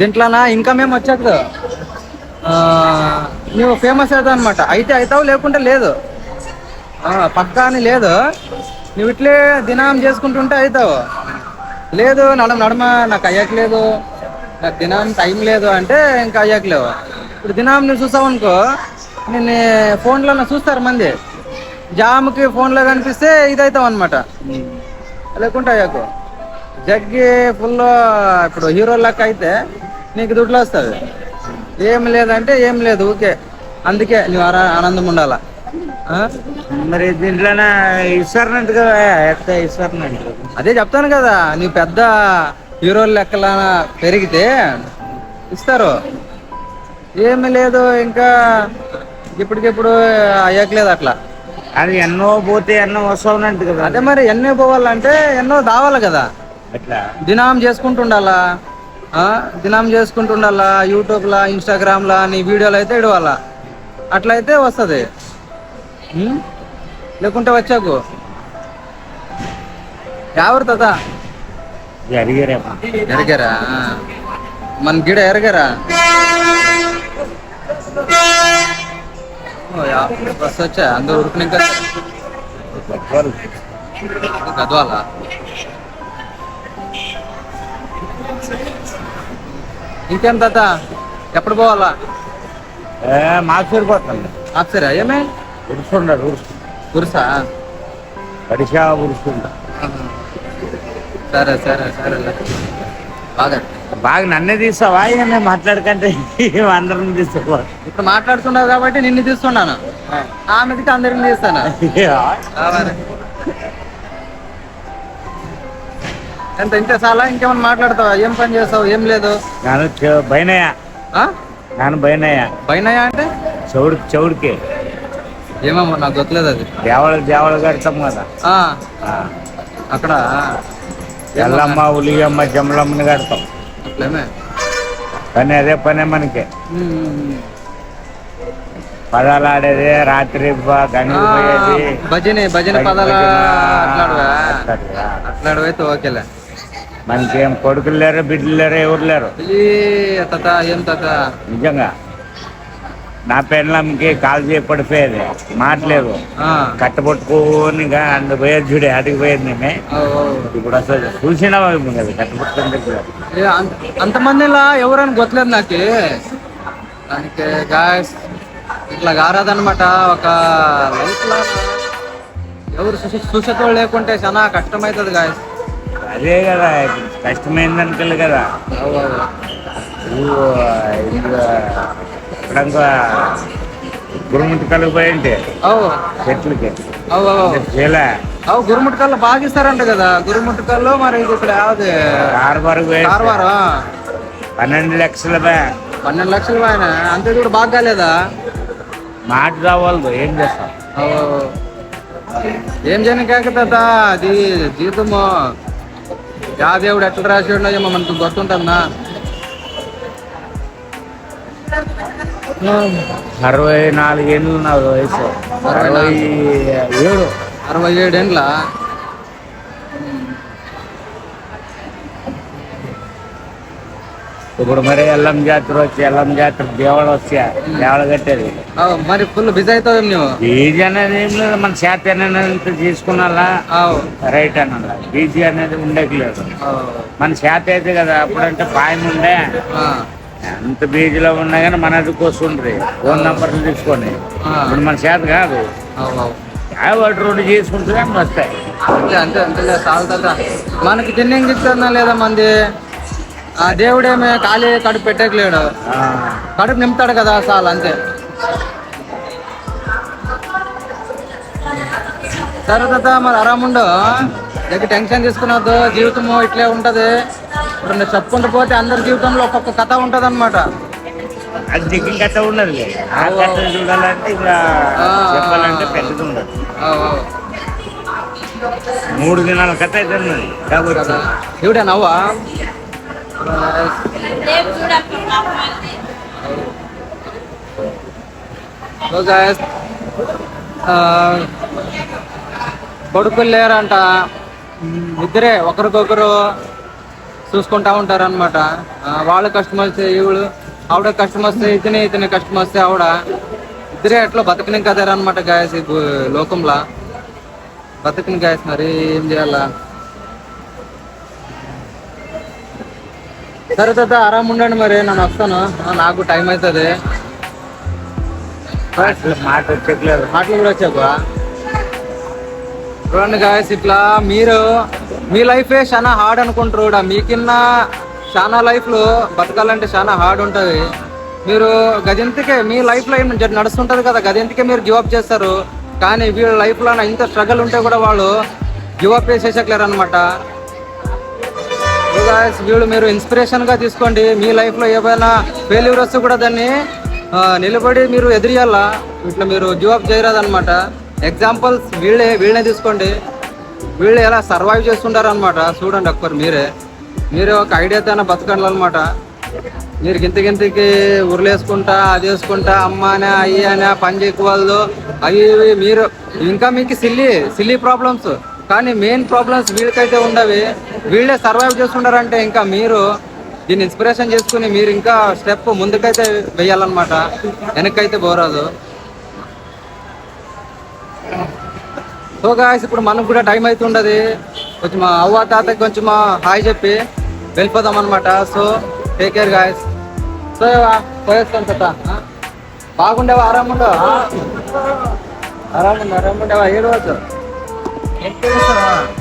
దీంట్లోనా? Income ఏం వచ్చేది నువ్వు ఫేమస్ అవుతావు అనమాట అయితే అవుతావు లేకుంటే లేదు. పక్కా అని లేదు. నువ్వు ఇట్లే దినం చేసుకుంటుంటే అవుతావు లేదు నడమ నడమ నాకు అయ్యట్లేదు. నాకు దినం టైం లేదు అంటే ఇంకా అయ్యట్లేవు. ఇప్పుడు దినం నువ్వు చూసావు అనుకో నేను ఫోన్లో చూస్తారు మంది. జామ్కి ఫోన్లో కనిపిస్తే ఇది అవుతావు అనమాట లేకుంటే అయ్యాకు. జగ్గి ఫుల్ ఇప్పుడు హీరో లెక్క అయితే నీకు దుడ్లు వస్తుంది ఏం లేదంటే ఏం లేదు ఓకే అందుకే నువ్వు ఆరా- ఆనందం ఉండాల? మరి దీంట్లోనే ఇస్తారనంట కదా ఎత్త ఇస్తారనంట అదే చెప్తాను కదా నువ్వు పెద్ద హీరో లెక్కల పెరిగితే ఇస్తారు. ఏమి లేదు ఇంకా ఇప్పటికిప్పుడు అయ్యట్లేదు అట్లా. అది ఎన్నో పోతే ఎన్నో వస్తావునంట కదా. అదే మరి ఎన్నో పోవాలంటే ఎన్నో దావాలి కదా. అట్లా. దినాం చేసుకుంటుండాలా? దినాం చేసుకుంటుండాలా యూట్యూబ్లా ఇన్స్టాగ్రామ్లా నీ వీడియోలు అయితే ఇడవాలా? అట్లయితే వస్తుంది. లేకుంటే వచ్చాకు. ఎవరు జరిగారేమో ఎరగారా? మన గిడ ఎరగారా? బస్ వచ్చా? అందరూ ఉరుకుని ఇంకా గద్వాలా? ఇంకేం తాత? ఎప్పుడు పోవాలా? ఏ, మాకు సరిపోతుంది. ఆప్సరా ఏమే? ఉరుసుండడు ఉరుసు. పడిషా ఉరుసుండ. సరే సరే సరే. బాగా. బాగా నన్నే తీస్తావా? ఇక మాట్లాడకంటే అందరం తీసుకో. ఇప్పుడు మాట్లాడుతున్నావు కాబట్టి నిన్ను తీస్తున్నాను. ఆమెకి అందరిని తీస్తాను? ఎంత ఇంత చాలా ఇంకేమైనా మాట్లాడతావా? ఏం పని చేస్తావు? ఏం లేదు? నేను చె- ఆ? నేను అంటే? చౌడు చెవుడికి ఏమేమో నాకు గొత్తలేదు అది. దేవాళ్ళు దేవాళ్ళు కడతాం కదా. అక్కడ ఎల్లమ్మ ఉలియమ్మ జమలమ్మని కడతాం. అట్లేమే? పని అదే పనే మనకి. పదాలు ఆడేది రాత్రి బ- భజనే భజన పదాలు అట్లాడు అట్లాడువా? ఓకేలే. మనకి ఏం కొడుకులు లేరు బిడ్డలు లేరు ఎవరు లేరు. ఈ తాత ఏం తాత? నిజంగా. నా పెళ్ళంకి కాలు చేయి పడిపోయేది. మాట్లేదు ఆ, కట్టబట్టుకొని అందు పోయేది చూడే అడిగి పోయేది ఓ. ఇప్పుడు అసలు చూసినా కదా కట్టబట్టుకొని దగ్గర ఏ, అంత- అంతమందిలా ఎవరని గొత్తలేదు నాకు. దానికి గాయస్ ఇట్లా కారాదనమాట ఒక లైఫ్లో ఎవరు చూసే చూసేటోళ్ళు లేకుంటే చాలా కష్టమవుతుంది గాయస్. అదే కదా ఇప్పుడు కష్టమైందనుకోలే కదా. ఊ, ఇంకా ఇప్పుడంతా గురుముంటి కలుగు పోయింటే చెట్లకి. అవు గురుముట్కల్లో బాగా ఇస్తారంట కదా గురుముట్కల్లో మరి ఇక్కడ యావది? కార్బార్ కార్వారా పన్నెండు లక్షల పన్నెండు లక్షలు ఆయన అంతే కూడా బాగా కాలేదా? మాట రావాలి ఏం చేస్తాం. ఏం చేయను కాకత అది జీతము. యా దేవుడు ఎట్లా రాసి ఉన్నాయేమో మనకు గుర్తుంటుందా? అరవై నాలుగేళ్ళు నా వయసు. అరవై ఏడు. అరవై ఏడేండ్ల? ఇప్పుడు మరి ఎల్లం జాతర వచ్చి ఎల్లం జాతర దేవళ వచ్చా దేవళ కట్టేది. మరి ఫుల్ బిజీ అవుతావు నువ్వు బీజీ అనేది ఏం లేదు మన చేత అనేది రైట్ అన్నలా బీజీ అనేది ఉండేకి లేదు. మన చేత అయితే కదా అప్పుడంటే పాయం ఉండే. ఎంత బీజీలో ఉన్నా కానీ మనది వస్తుండ్రి ఫోన్ నంబర్లు తీసుకొని. ఇప్పుడు మన చేత కాదు. వాటి రోడ్డు చేసుకుంటే వస్తాయి అంతే అంతే మనకి తిన్నింగ్ ఇస్తున్నా లేదా మంది? ఆ దేవుడేమే ఖాళీ కడుపు పెట్టట్లేడు ఆ, కడుపు నింపుతాడు కదా చాలు అంతే. సరే తాత మరి ఆరాముండు దగ్గర టెన్షన్ తీసుకున్నద్దు జీవితము ఇట్లే ఉంటది. ఇప్పుడు నువ్వు చెప్పుకుంటూ పోతే అందరి జీవితంలో ఒక్కొక్క కథ ఉంటది అనమాట అది దిగ్గు కథ ఉండదు ఆ కథ చూడాలంటే ఇంకా చెప్పాలంటే పెద్దది ఉండదు. మూడు దినాల కథ అయితే ఉన్నది. కాబట్టి దేవుడే నవ్వా? సో గాయస్ ఆ, కొడుకులు లేరంట. ఇద్దరే ఒకరికొకరు చూసుకుంటా ఉంటారు అనమాట వాళ్ళ కస్టమర్స్ ఈవిడు ఆవిడ కస్టమర్స్ ఇతనే ఇతని కస్టమర్స్ ఆవిడ. ఇద్దరే ఎట్లా బతకని కదారనమాట గాయస్ ఈ లోకంలో. బతకని గాయస్ మరి ఏం చేయాలా? సరే తాత ఆరామ్ ఉండండి మరి నేను వస్తాను. నాకు టైం అవుతుంది మాట వచ్చేట్లేదు మాటలు కూడా వచ్చావా చూడండి గాయస్ ఇట్లా మీరు మీ లైఫే చాలా హార్డ్ అనుకుంటారు కూడా. మీకిన్న చాలా లైఫ్లో బతకాలంటే చాలా హార్డ్ ఉంటుంది. మీరు గదింతకే మీ లైఫ్లో ఏం నడుస్తుంటుంది కదా. గదింతకే మీరు గివ్ అప్ చేస్తారు. కానీ వీళ్ళ లైఫ్లో ఇంత స్ట్రగుల్ ఉంటే కూడా వాళ్ళు గివ్ అప్ చేసేసట్లేరు అనమాట వీళ్ళు మీరు ఇన్స్పిరేషన్గా తీసుకోండి. మీ లైఫ్లో ఏమైనా ఫెయిల్యూర్ వస్తే కూడా దాన్ని నిలబడి మీరు ఎదిరియాలా? ఇట్లా మీరు గివ్ అప్ చేయరాదనమాట ఎగ్జాంపుల్స్ వీళ్ళే వీళ్ళనే తీసుకోండి. వీళ్ళు ఎలా సర్వైవ్ చేస్తుంటారు అనమాట చూడండి ఒక్కరు మీరే. మీరే ఒక ఐడియాతో బతకండి అనమాట మీరు గింత గింతకి ఉరులేసుకుంటా అది వేసుకుంటా అమ్మానే అయ్యి అనే పని చేయకూడదు అవి మీరు ఇంకా మీకు సిల్లీ సిల్లీ ప్రాబ్లమ్స్ కానీ మెయిన్ ప్రాబ్లమ్స్ వీళ్ళకైతే ఉండవి. వీళ్ళే సర్వైవ్ చేస్తుండారంటే ఇంకా మీరు దీన్ని ఇన్స్పిరేషన్ చేసుకుని మీరు ఇంకా స్టెప్ ముందుకైతే వెయ్యాలన్నమాట. వెనక్కైతే పోరాదు. సో గాయస్ ఇప్పుడు మనకు కూడా టైం అయితే ఉండదు కొంచెం మా అవ్వ తాతకి కొంచెం హాయ్ చెప్పి వెళ్ళిపోదాం అనమాట so take care guys so పోయేస్తాను తాత. బాగుండేవా? ఆరాముండవా? ఆరాముండే ఆరాముండేవా? ఏడు వచ్చు